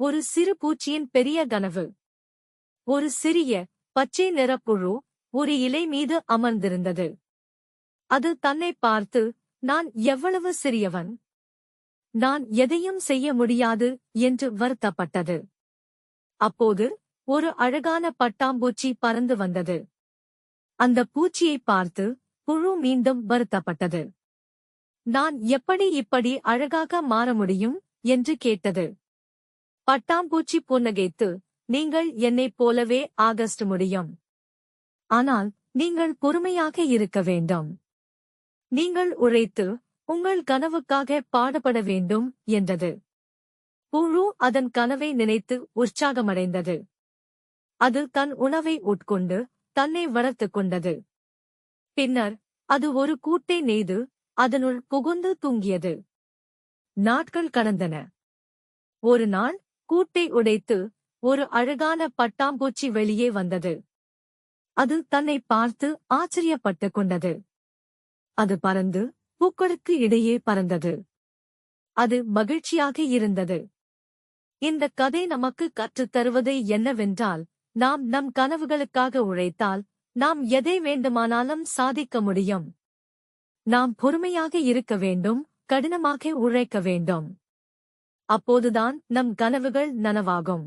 ஒரு சிறு பூச்சியின் பெரிய கனவு. ஒரு சிறிய பச்சை நிறப்புழு ஒரு இலை மீது அமர்ந்திருந்தது. அது தன்னை பார்த்து நான் எவ்வளவு சிறியவன்? நான் எதையும் செய்ய முடியாது என்று வருத்தப்பட்டது. அப்போது ஒரு அழகான பட்டாம்பூச்சி பறந்து வந்தது. அந்த பூச்சியை பார்த்து புழு மீண்டும் வருத்தப்பட்டது. நான் எப்படி இப்படி அழகாக மாற முடியும்? என்று கேட்டது. பட்டாம்பூச்சி புன்னகைத்து நீங்கள் என்னைப் போலவே ஆகஸ்ட் முடியும். ஆனால் நீங்கள் பொறுமையாக இருக்க வேண்டும். நீங்கள் உழைத்து உங்கள் கனவுக்காக பாடுபட வேண்டும் என்றது. புழு அதன் கனவை நினைத்து உற்சாகமடைந்தது. அது தன் உணவை உட்கொண்டு தன்னை வளர்த்துக் கொண்டது. பின்னர் அது ஒரு கூட்டை நெய்து அதனுள் புகுந்து தூங்கியது. நாட்கள் கடந்தன. ஒரு நாள் கூட்டை உடைத்து ஒரு அழகான பட்டாம்பூச்சி வெளியே வந்தது. அது தன்னை பார்த்து ஆச்சரியப்பட்டுக் கொண்டது. அது பறந்து பூக்களுக்கு இடையே பறந்தது. அது மகிழ்ச்சியாக இருந்தது. இந்த கதை நமக்கு கற்றுத் தருவது என்னவென்றால் நாம் நம் கனவுகளுக்காக உழைத்தால் நாம் எதை வேண்டுமானாலும் சாதிக்க முடியும். நாம் பொறுமையாக இருக்க வேண்டும் கடினமாக உழைக்க வேண்டும். அப்போதுதான் நம் கனவுகள் நனவாகும்.